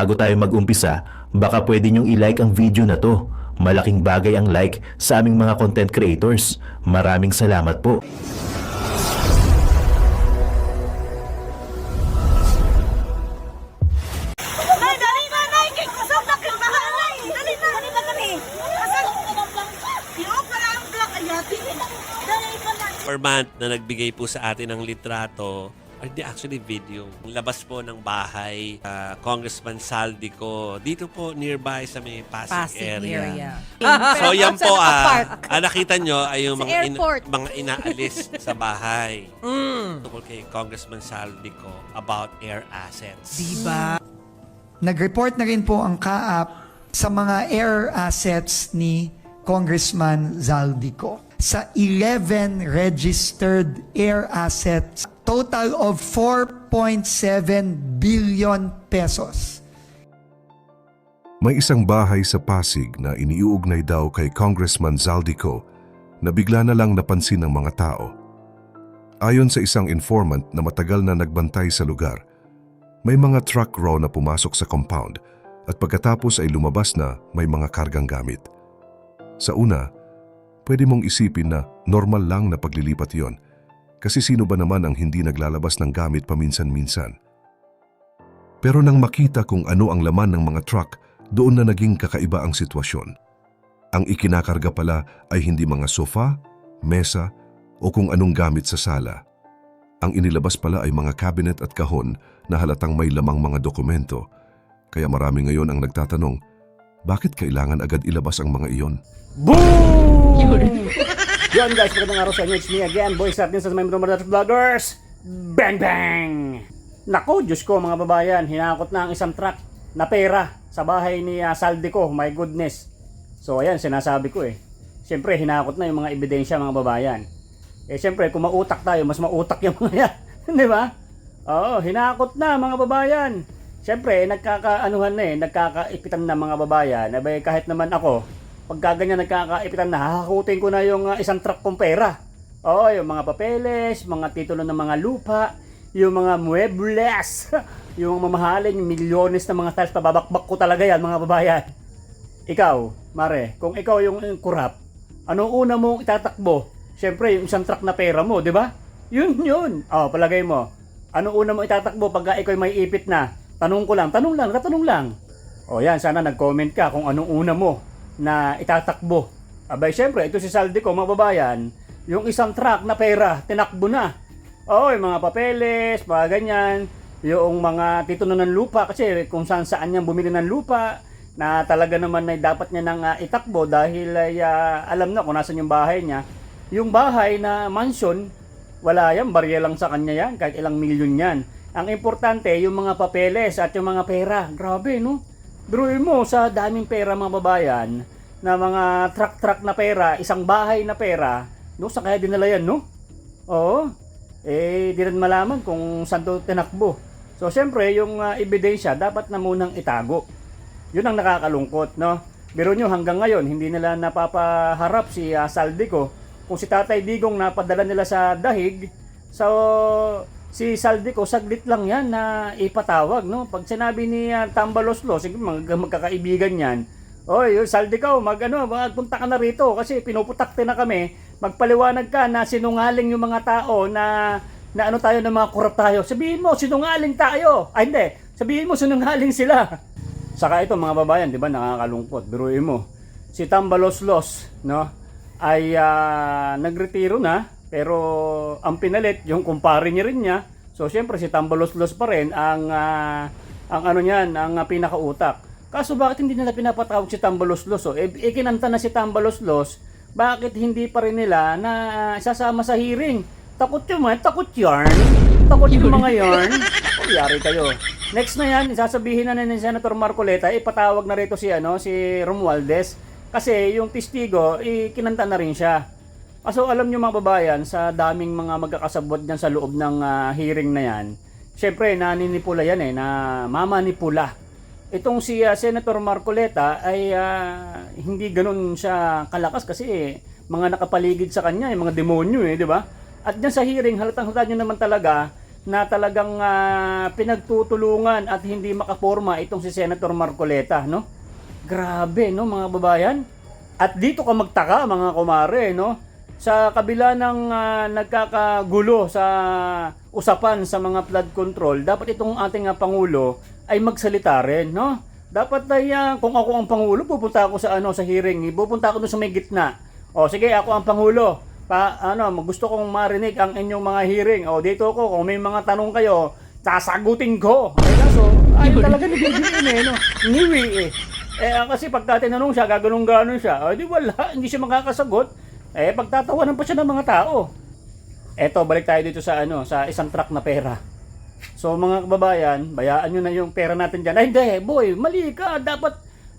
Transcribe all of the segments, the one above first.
Bago tayo mag-umpisa, baka pwede niyong i-like ang video na to. Malaking bagay ang like sa aming mga content creators. Maraming salamat po. Na. informant na nagbigay po sa atin ng litrato or di actually video. Labas po ng bahay, ah, Congressman Saldico. Dito po nearby sa may Pasig, Pasig area. area. So yan po ah, ah, nakita nyo ay yung mga, airport. mga inaalis sa bahay. Mm. Tungkol kay Congressman Saldico about air assets. Diba? Nag-report na rin po ang CAAP sa mga air assets ni Congressman Zaldico. Sa 11 registered air assets, total of 4.7 billion pesos. May isang bahay sa Pasig na iniuugnay daw kay Congressman Zaldico na bigla na lang napansin ng mga tao. Ayon sa isang informant na matagal na nagbantay sa lugar, may mga truck raw na pumasok sa compound at pagkatapos ay lumabas na may mga kargang gamit. Sa una, pwede mong isipin na normal lang na paglilipat yon kasi sino ba naman ang hindi naglalabas ng gamit paminsan-minsan. Pero nang makita kung ano ang laman ng mga truck, doon na naging kakaiba ang sitwasyon. Ang ikinakarga pala ay hindi mga sofa, mesa o kung anong gamit sa sala. Ang inilabas pala ay mga cabinet at kahon na halatang may lamang mga dokumento. Kaya marami ngayon ang nagtatanong, bakit kailangan agad ilabas ang mga iyon? Yun guys, magandang araw sa inyo. It's me again, boys at sa mga Brothers Vloggers. Bang bang! Nako, Diyos ko mga babayan, hinakot na ang isang truck na pera sa bahay ni uh, Saldico. My goodness. So ayan, sinasabi ko eh. Siyempre, hinakot na yung mga ebidensya mga babayan. Eh siyempre, kung mautak tayo, mas mautak yung mga yan. Di ba? Oo, hinakot na mga babayan. Siyempre, nagkakaanuhan na eh, nagkakaipitan na mga babayan. Abay, kahit naman ako, pagka ganyan nagkakaipitan na, hahakutin ko na yung ah, isang truck kong pera. Oo, yung mga papeles, mga titulo ng mga lupa, yung mga muebles, yung mamahalin, yung milyones na mga tiles, pababakbak ko talaga yan mga babayan. Ikaw, Mare, kung ikaw yung, yung kurap, ano una mong itatakbo? Siyempre, yung isang truck na pera mo, di ba? Yun, yun. Oh, palagay mo. Ano una mo itatakbo pagka ikaw may ipit na? Tanong ko lang, tanong lang, tatanong lang. O yan, sana nag-comment ka kung anong una mo na itatakbo. Abay, syempre, ito si Saldi ko, mga babayan, yung isang truck na pera, tinakbo na. Oo, yung mga papeles, mga ganyan, yung mga titulo ng lupa, kasi kung saan saan niya bumili ng lupa, na talaga naman ay dapat niya nang ah, itakbo dahil ay ah, alam na kung nasan yung bahay niya. Yung bahay na mansion, wala yan, barya lang sa kanya yan, kahit ilang milyon yan. Ang importante, yung mga papeles at yung mga pera. Grabe, no? Biruin mo sa daming pera mga babayan, na mga truck-truck na pera, isang bahay na pera, no? Sa kaya dinala yan, no? Oo. Eh, di rin malaman kung saan to tinakbo. So, syempre, yung ah, ebidensya, dapat na munang itago. Yun ang nakakalungkot, no? Biro nyo hanggang ngayon, hindi nila napapaharap si uh, Saldico. Kung si Tatay Digong napadala nila sa dahig, so si Saldico saglit lang yan na ipatawag, no? Pag sinabi ni uh, Tambaloslo, sige mag magkakaibigan yan, Oy, Saldico, mag ano, magpunta ka na rito kasi pinuputakte na kami. Magpaliwanag ka na sinungaling yung mga tao na na ano tayo ng mga kurap tayo. Sabihin mo, sinungaling tayo. Ay hindi, sabihin mo sinungaling sila. Saka ito mga babayan, 'di ba, nakakalungkot. Biruin mo. Si Tambaloslos, no, ay ah, nagretiro na, pero ang pinalit yung kumpare niya rin niya. So siyempre si Tambaloslos pa rin ang ah, ang ano niyan, ang ah, pinakautak. Kaso bakit hindi nila pinapatawag si Tambaloslos? Oh? Eh, ikinanta na si Tambaloslos, bakit hindi pa rin nila na ah, sasama sa hearing? Takot yung man, takot yarn. Takot yung mga yarn. O, yari kayo. Next na yan, sasabihin na ni Senator Marcoleta, ipatawag na rito si, ano, si Romualdez. Kasi yung testigo, ikinanta na rin siya. Kaso alam nyo mga babayan, sa daming mga magkakasabot dyan sa loob ng ah, hearing na yan, syempre naninipula yan eh, na mamanipula. Itong si ah, Senator Marcoleta ay ah, hindi ganun siya kalakas kasi eh, mga nakapaligid sa kanya, yung mga demonyo eh, di ba? At dyan sa hearing, halatang halata nyo naman talaga na talagang ah, pinagtutulungan at hindi makaporma itong si Senator Marcoleta, no? Grabe, no, mga babayan? At dito ka magtaka, mga kumare, no? Sa kabila ng ah, nagkakagulo sa usapan sa mga flood control, dapat itong ating ah, Pangulo ay magsalita rin, no? Dapat ay ah, kung ako ang Pangulo, pupunta ako sa ano sa hearing, pupunta ako doon sa may gitna. O sige, ako ang Pangulo. Pa, ano, gusto kong marinig ang inyong mga hearing. O dito ko, kung may mga tanong kayo, sasagutin ko. Ay kaso, ay talaga ni BBM eh, no? Niwi eh. Eh kasi pagka tinanong siya, gaganong ganon siya. O di wala, hindi siya makakasagot. Eh pagtatawanan pa siya ng mga tao. Eto, balik tayo dito sa ano, sa isang truck na pera. So mga kababayan, bayaan nyo na yung pera natin dyan. Ay hindi, boy, mali ka. Dapat,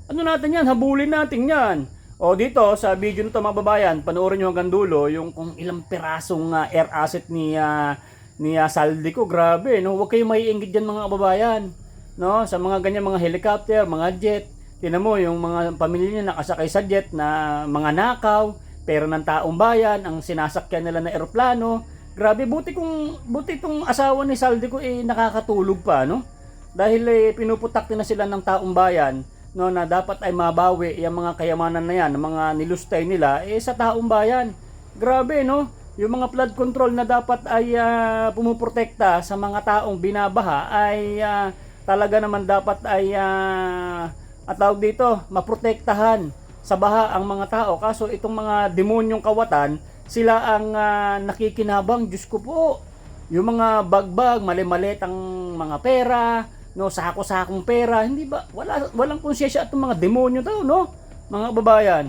ano natin yan, habulin natin yan. O dito, sa video nito mga babayan, panoorin nyo hanggang dulo yung kung ilang perasong ah, air asset ni, ah, ni ah, Saldi ko. Grabe, no? Huwag kayong maiinggit dyan mga kababayan. No? Sa mga ganyan mga helicopter, mga jet. Tinan mo, yung mga pamilya niya nakasakay sa jet na mga nakaw, pera ng taong bayan, ang sinasakyan nila na eroplano. Grabe, buti kung buti itong asawa ni Saldi ko eh nakakatulog pa, no? Dahil eh, pinuputak na sila ng taong bayan no na dapat ay mabawi yung mga kayamanan na yan, mga nilustay nila eh sa taong bayan. Grabe, no? Yung mga flood control na dapat ay ah, pumuprotekta sa mga taong binabaha ay ah, talaga naman dapat ay ah, at tawag dito, maprotektahan sa baha ang mga tao. Kaso itong mga demonyong kawatan, sila ang ah, nakikinabang. Diyos ko po, yung mga bagbag, mali-malit ang mga pera, no, sako-sakong pera, hindi ba, wala, walang konsyensya itong mga demonyo to, no? Mga babayan.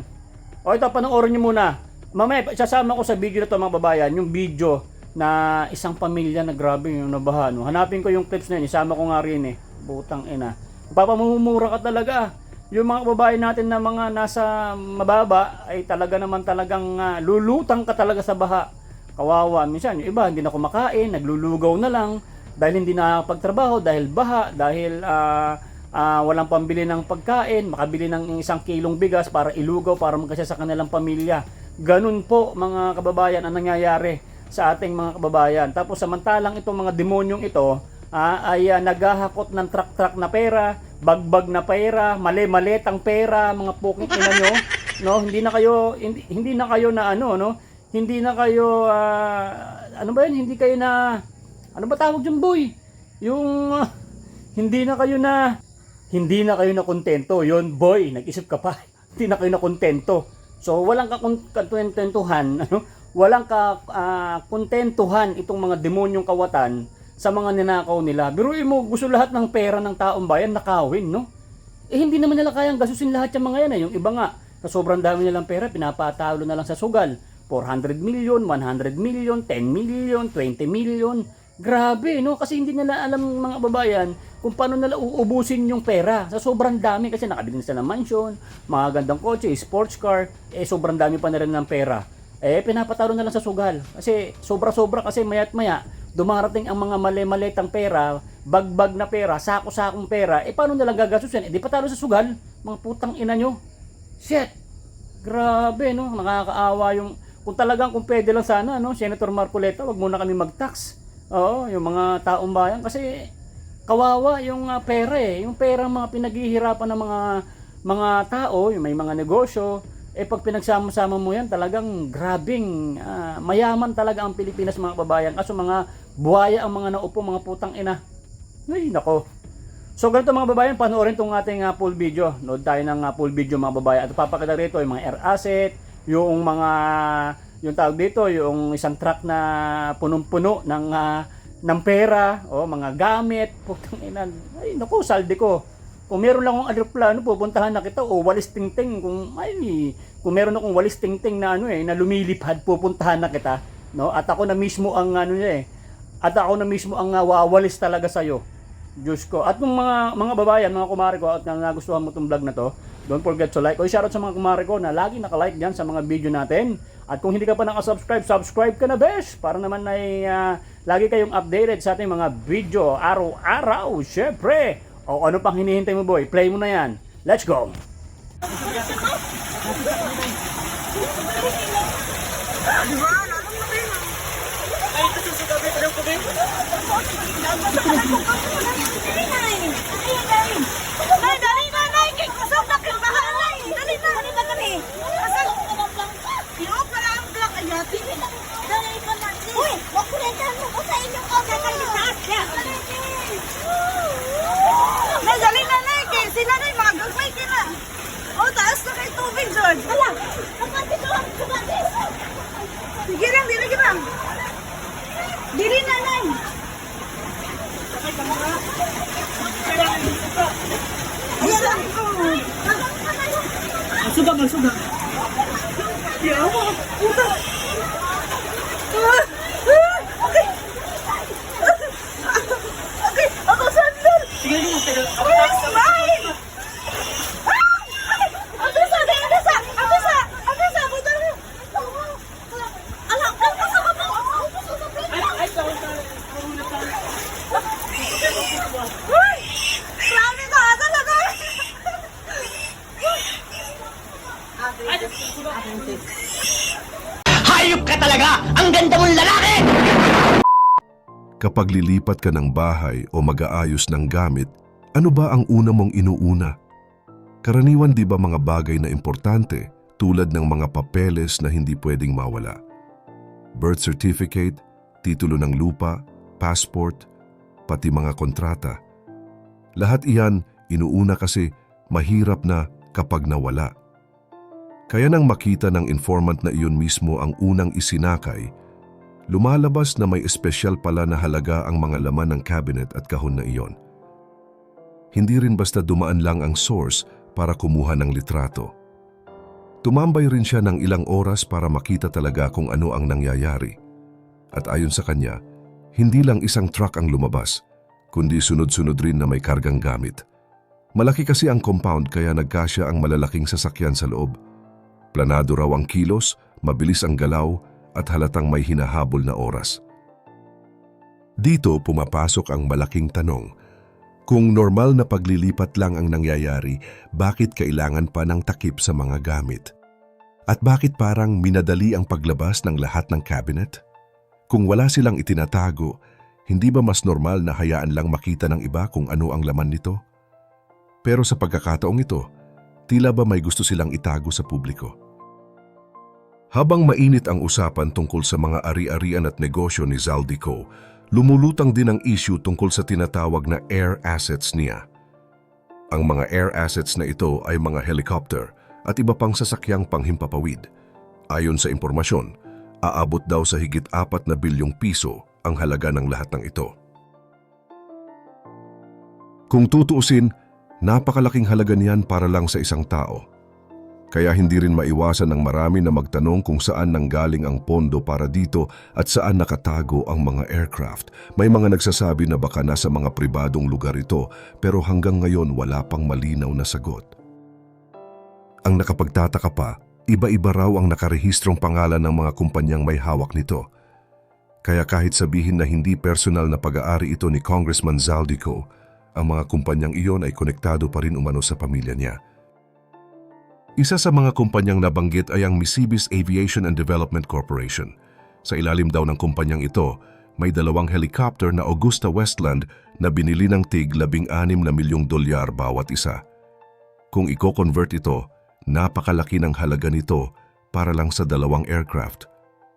O ito, panoorin nyo muna. Mamaya, sasama ko sa video na to mga babayan, yung video na isang pamilya na grabe yung nabaha. No? Hanapin ko yung clips na yun, isama ko nga rin eh. Butang ina. Papamumura ka talaga. Yung mga babae natin na mga nasa mababa ay talaga naman talagang ah, lulutang ka talaga sa baha. Kawawa. Minsan, yung iba hindi na kumakain, naglulugaw na lang dahil hindi na pagtrabaho, dahil baha, dahil ah, ah, walang pambili ng pagkain, makabili ng isang kilong bigas para ilugaw, para magkasya sa kanilang pamilya. Ganun po mga kababayan ang nangyayari sa ating mga kababayan. Tapos samantalang itong mga demonyong ito ah, ay ah, naghahakot ng truck-truck na pera, bagbag na pera, mali-maletang pera, mga pukit ina nyo, no? Hindi na kayo hindi, hindi na kayo na ano, no? Hindi na kayo ah, ano ba 'yun? Hindi kayo na ano ba tawag diyan, boy? Yung ah, hindi na kayo na hindi na kayo na kontento. Yon, boy, nag-isip ka pa. hindi na kayo na kontento. So, walang ka kontentuhan, ano? Walang ka ah, kontentuhan itong mga demonyong kawatan sa mga ninakaw nila. Biruin mo, gusto lahat ng pera ng taong bayan nakawin, no? Eh hindi naman nila kayang gasusin lahat yung mga yan. Eh. Yung iba nga, sa sobrang dami nilang pera, pinapatalo na lang sa sugal. 400 million, 100 million, 10 million, 20 million. Grabe, no? Kasi hindi nila alam mga babayan kung paano nila uubusin yung pera. Sa sobrang dami kasi nakabili na sila ng mansion, mga gandang kotse, sports car, eh sobrang dami pa na rin ng pera. Eh pinapatalo na lang sa sugal. Kasi sobra-sobra kasi mayat maya dumarating ang mga mali-malitang pera, bagbag na pera, sako-sakong pera, eh paano nilang gagasusin? Eh di patalo sa sugal, mga putang ina nyo. Shit! Grabe, no? Nakakaawa yung... Kung talagang kung pwede lang sana, no? Senator Marcoleta, wag muna kami mag-tax. Oo, yung mga taong bayan. Kasi kawawa yung ah, pera eh. Yung pera mga pinaghihirapan ng mga mga tao, yung may mga negosyo, eh pag pinagsama-sama mo yan, talagang grabing ah, mayaman talaga ang Pilipinas mga kababayan. Kaso mga buhaya ang mga naupo, mga putang ina. Ay, nako. So ganito mga babayan, panoorin tong ating uh, full video. Nood tayo ng uh, full video mga babayan. At papakita rito yung mga air asset, yung mga yung tawag dito, yung isang truck na punong-puno ng ah, ng pera, o mga gamit, putang ina. Ay, naku, saldi ko. Kung meron lang akong aeroplano, pupuntahan na kita o walis tingting kung ay kung meron akong walis tingting na ano eh na lumilipad, pupuntahan na kita, no? At ako na mismo ang ano niya eh. At ako na mismo ang uh, wawalis talaga sa iyo. Diyos ko. At kung mga mga babayan, mga kumare ko at na nagustuhan mo tong vlog na to, don't forget to like. O shoutout sa mga kumare ko na lagi naka-like diyan sa mga video natin. At kung hindi ka pa naka-subscribe, subscribe ka na besh para naman ay ah, lagi kayong updated sa ating mga video araw-araw. Syempre. O ano pang hinihintay mo boy? Play mo na yan. Let's go. Nay, Sige lang, dili lang. Dili na, nay! Ayan ko. Suga, magsuga. Yawa, puta. Ah, ah, Okay. Okay, ako sandal. Sige, sige, sige. Where's mine? Ah! Ako sa, ako sa, ako sa, ako sa, buta mo. Alam, alam ko sa baba. Ay, tawag ka. Uy! Grabe ka, talaga. Hayop ka talaga! Ang ganda mong lalaki! Kapag lilipat ka ng bahay o mag-aayos ng gamit, ano ba ang una mong inuuna? Karaniwan di ba mga bagay na importante tulad ng mga papeles na hindi pwedeng mawala? Birth certificate, titulo ng lupa, passport, pati mga kontrata. Lahat iyan inuuna kasi mahirap na kapag nawala. Kaya nang makita ng informant na iyon mismo ang unang isinakay, lumalabas na may espesyal pala na halaga ang mga laman ng cabinet at kahon na iyon. Hindi rin basta dumaan lang ang source para kumuha ng litrato. Tumambay rin siya ng ilang oras para makita talaga kung ano ang nangyayari. At ayon sa kanya, hindi lang isang truck ang lumabas, kundi sunod-sunod rin na may kargang gamit. Malaki kasi ang compound kaya nagkasya ang malalaking sasakyan sa loob. Planado raw ang kilos, mabilis ang galaw at halatang may hinahabol na oras. Dito pumapasok ang malaking tanong. Kung normal na paglilipat lang ang nangyayari, bakit kailangan pa ng takip sa mga gamit? At bakit parang minadali ang paglabas ng lahat ng cabinet? Kung wala silang itinatago, hindi ba mas normal na hayaan lang makita ng iba kung ano ang laman nito? Pero sa pagkakataong ito, tila ba may gusto silang itago sa publiko? Habang mainit ang usapan tungkol sa mga ari-arian at negosyo ni Zaldico, lumulutang din ang issue tungkol sa tinatawag na air assets niya. Ang mga air assets na ito ay mga helicopter at iba pang sasakyang panghimpapawid. Ayon sa impormasyon, aabot daw sa higit 4 na bilyong piso ang halaga ng lahat ng ito. Kung tutuusin, napakalaking halaga niyan para lang sa isang tao. Kaya hindi rin maiwasan ng marami na magtanong kung saan nanggaling ang pondo para dito at saan nakatago ang mga aircraft. May mga nagsasabi na baka nasa mga pribadong lugar ito pero hanggang ngayon wala pang malinaw na sagot. Ang nakapagtataka pa, iba-iba raw ang nakarehistrong pangalan ng mga kumpanyang may hawak nito. Kaya kahit sabihin na hindi personal na pag-aari ito ni Congressman Zaldico, ang mga kumpanyang iyon ay konektado pa rin umano sa pamilya niya. Isa sa mga kumpanyang nabanggit ay ang Misibis Aviation and Development Corporation. Sa ilalim daw ng kumpanyang ito, may dalawang helicopter na Augusta Westland na binili ng tig 16 na milyong dolyar bawat isa. Kung i-convert ito, napakalaki ng halaga nito para lang sa dalawang aircraft.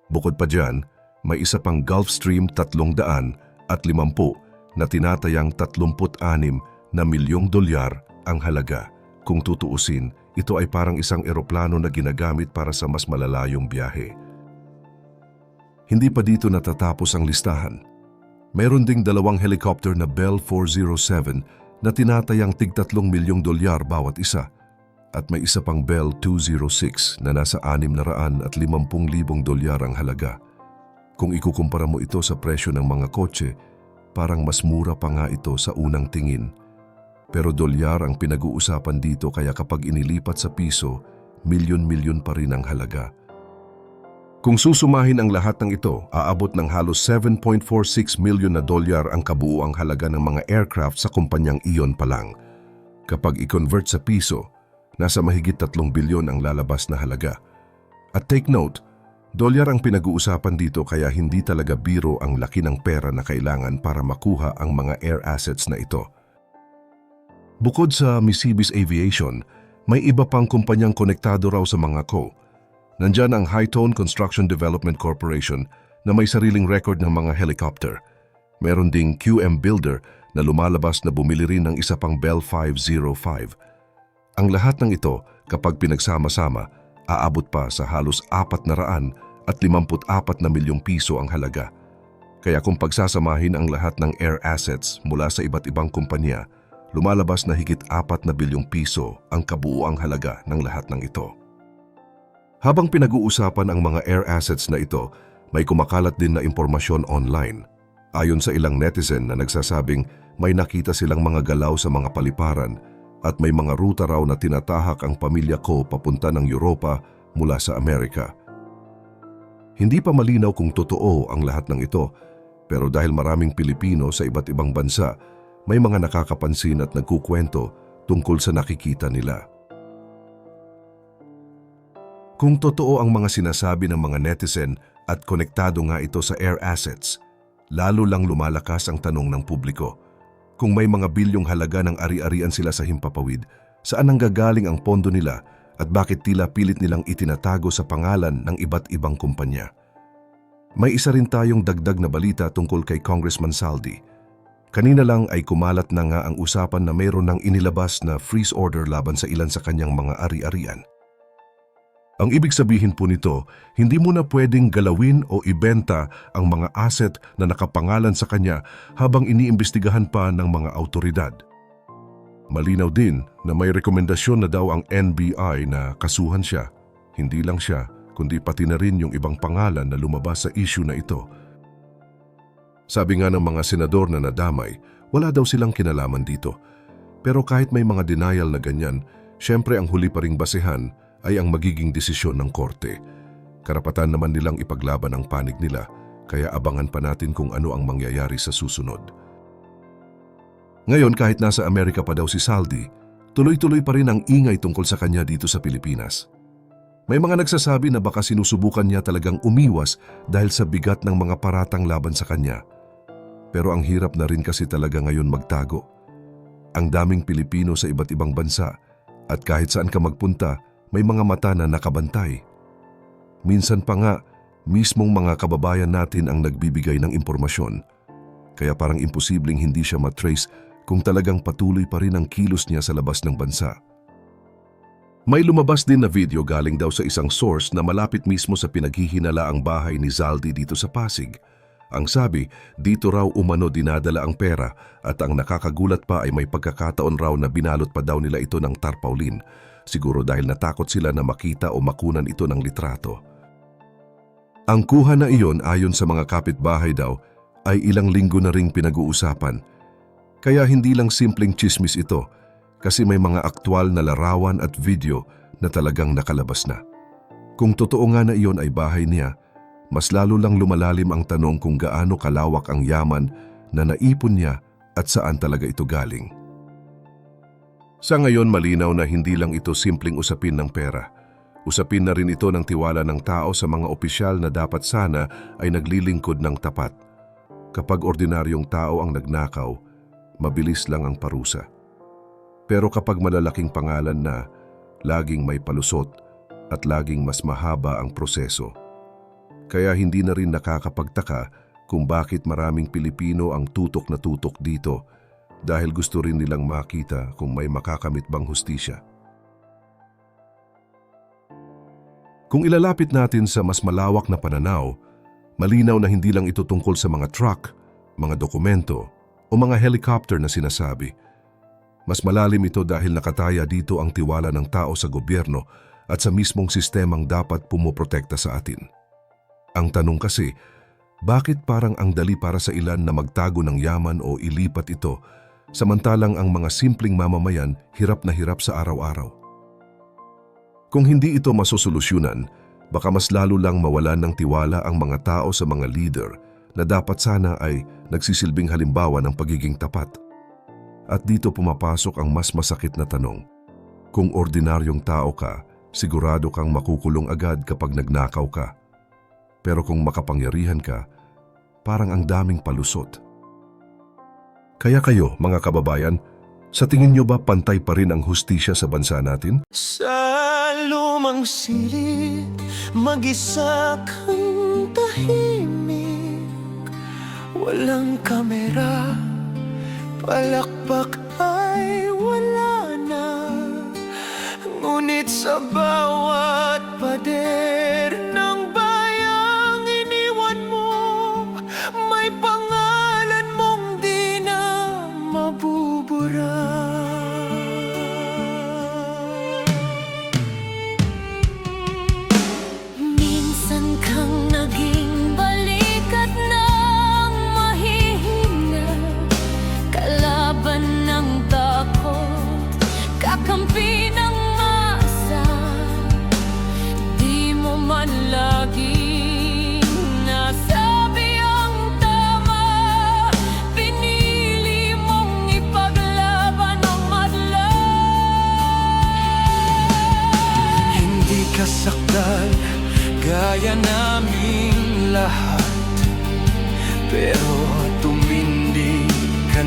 Bukod pa dyan, may isa pang Gulfstream 300 at 50 na tinatayang 36 na milyong dolyar ang halaga. Kung tutuusin, ito ay parang isang eroplano na ginagamit para sa mas malalayong biyahe. Hindi pa dito natatapos ang listahan. Meron ding dalawang helicopter na Bell 407 na tinatayang tig 3 milyong dolyar bawat isa at may isa pang Bell 206 na nasa 650,000 dolyar ang halaga. Kung ikukumpara mo ito sa presyo ng mga kotse, parang mas mura pa nga ito sa unang tingin. Pero dolyar ang pinag-uusapan dito kaya kapag inilipat sa piso, milyon-milyon pa rin ang halaga. Kung susumahin ang lahat ng ito, aabot ng halos 7.46 milyon na dolyar ang kabuuang halaga ng mga aircraft sa kumpanyang iyon pa lang. Kapag i-convert sa piso, nasa mahigit 3 bilyon ang lalabas na halaga. At take note, Dolyar ang pinag-uusapan dito kaya hindi talaga biro ang laki ng pera na kailangan para makuha ang mga air assets na ito. Bukod sa Misibis Aviation, may iba pang kumpanyang konektado raw sa mga co. Nandyan ang Hightone Construction Development Corporation na may sariling record ng mga helicopter. Meron ding QM Builder na lumalabas na bumili rin ng isa pang Bell 505. Ang lahat ng ito, kapag pinagsama-sama, aabot pa sa halos 400 at 54 na milyong piso ang halaga. Kaya kung pagsasamahin ang lahat ng air assets mula sa iba't ibang kumpanya, lumalabas na higit 4 na bilyong piso ang kabuuang halaga ng lahat ng ito. Habang pinag-uusapan ang mga air assets na ito, may kumakalat din na impormasyon online. Ayon sa ilang netizen na nagsasabing may nakita silang mga galaw sa mga paliparan at may mga ruta raw na tinatahak ang pamilya ko papunta ng Europa mula sa Amerika. Hindi pa malinaw kung totoo ang lahat ng ito, pero dahil maraming Pilipino sa iba't ibang bansa, may mga nakakapansin at nagkukwento tungkol sa nakikita nila. Kung totoo ang mga sinasabi ng mga netizen at konektado nga ito sa air assets, lalo lang lumalakas ang tanong ng publiko. Kung may mga bilyong halaga ng ari-arian sila sa himpapawid, saan ang gagaling ang pondo nila at bakit tila pilit nilang itinatago sa pangalan ng iba't ibang kumpanya? May isa rin tayong dagdag na balita tungkol kay Congressman Saldi. Kanina lang ay kumalat na nga ang usapan na mayroon ng inilabas na freeze order laban sa ilan sa kanyang mga ari-arian. Ang ibig sabihin po nito, hindi mo na pwedeng galawin o ibenta ang mga asset na nakapangalan sa kanya habang iniimbestigahan pa ng mga autoridad. Malinaw din na may rekomendasyon na daw ang NBI na kasuhan siya. Hindi lang siya, kundi pati na rin yung ibang pangalan na lumabas sa issue na ito. Sabi nga ng mga senador na nadamay, wala daw silang kinalaman dito. Pero kahit may mga denial na ganyan, syempre ang huli pa ring basehan ay ang magiging desisyon ng korte. Karapatan naman nilang ipaglaban ang panig nila, kaya abangan pa natin kung ano ang mangyayari sa susunod. Ngayon kahit nasa Amerika pa daw si Saldi, tuloy-tuloy pa rin ang ingay tungkol sa kanya dito sa Pilipinas. May mga nagsasabi na baka sinusubukan niya talagang umiwas dahil sa bigat ng mga paratang laban sa kanya. Pero ang hirap na rin kasi talaga ngayon magtago. Ang daming Pilipino sa iba't ibang bansa at kahit saan ka magpunta, may mga mata na nakabantay. Minsan pa nga, mismong mga kababayan natin ang nagbibigay ng impormasyon. Kaya parang imposibleng hindi siya matrace kung talagang patuloy pa rin ang kilos niya sa labas ng bansa. May lumabas din na video galing daw sa isang source na malapit mismo sa pinaghihinalaang bahay ni Zaldi dito sa Pasig. Ang sabi, dito raw umano dinadala ang pera at ang nakakagulat pa ay may pagkakataon raw na binalot pa daw nila ito ng tarpaulin siguro dahil natakot sila na makita o makunan ito ng litrato. Ang kuha na iyon ayon sa mga kapitbahay daw ay ilang linggo na ring pinag-uusapan. Kaya hindi lang simpleng chismis ito kasi may mga aktwal na larawan at video na talagang nakalabas na. Kung totoo nga na iyon ay bahay niya, mas lalo lang lumalalim ang tanong kung gaano kalawak ang yaman na naipon niya at saan talaga ito galing. Sa ngayon malinaw na hindi lang ito simpleng usapin ng pera. Usapin na rin ito ng tiwala ng tao sa mga opisyal na dapat sana ay naglilingkod ng tapat. Kapag ordinaryong tao ang nagnakaw, mabilis lang ang parusa. Pero kapag malalaking pangalan na, laging may palusot at laging mas mahaba ang proseso. Kaya hindi na rin nakakapagtaka kung bakit maraming Pilipino ang tutok na tutok dito dahil gusto rin nilang makita kung may makakamit bang hustisya. Kung ilalapit natin sa mas malawak na pananaw, malinaw na hindi lang ito tungkol sa mga truck, mga dokumento o mga helicopter na sinasabi. Mas malalim ito dahil nakataya dito ang tiwala ng tao sa gobyerno at sa mismong sistemang dapat pumoprotekta sa atin. Ang tanong kasi, bakit parang ang dali para sa ilan na magtago ng yaman o ilipat ito samantalang ang mga simpleng mamamayan hirap na hirap sa araw-araw. Kung hindi ito masusolusyunan, baka mas lalo lang mawalan ng tiwala ang mga tao sa mga leader na dapat sana ay nagsisilbing halimbawa ng pagiging tapat. At dito pumapasok ang mas masakit na tanong. Kung ordinaryong tao ka, sigurado kang makukulong agad kapag nagnakaw ka. Pero kung makapangyarihan ka, parang ang daming palusot. Kaya kayo, mga kababayan, sa tingin nyo ba pantay pa rin ang hustisya sa bansa natin? Sa lumang silid, mag-isa tahimik Walang kamera, palakpak ay wala na Ngunit sa bawat pader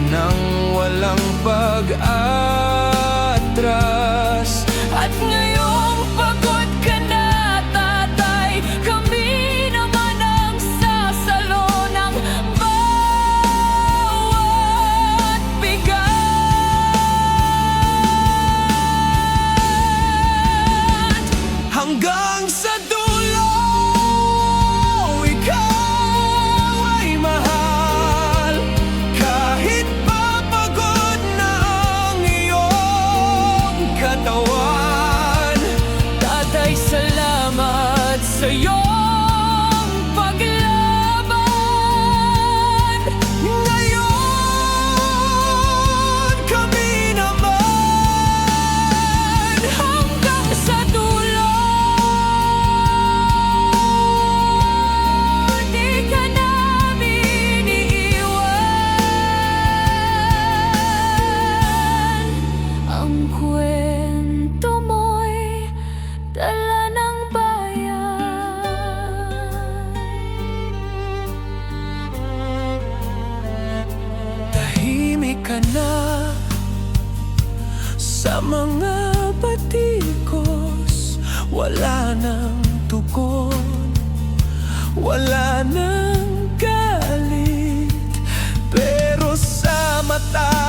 ng walang pag-atras Sa mga batikos Wala nang tugon Wala nang galit Pero sa mata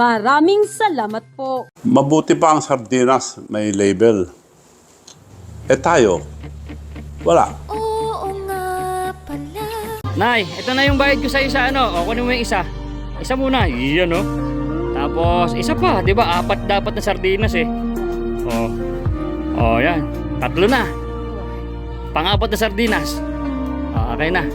Maraming salamat po. Mabuti pa ang sardinas, may label. Eh tayo, wala. Oo nga pala Nay, ito na yung bayad ko sa isa ano. O kunin mo yung isa. Isa muna. Iyan oh. Tapos isa pa, 'di ba? Apat dapat na sardinas eh. Oh. Oh, yan. Tatlo na. Pang-apat na sardinas. Okay na.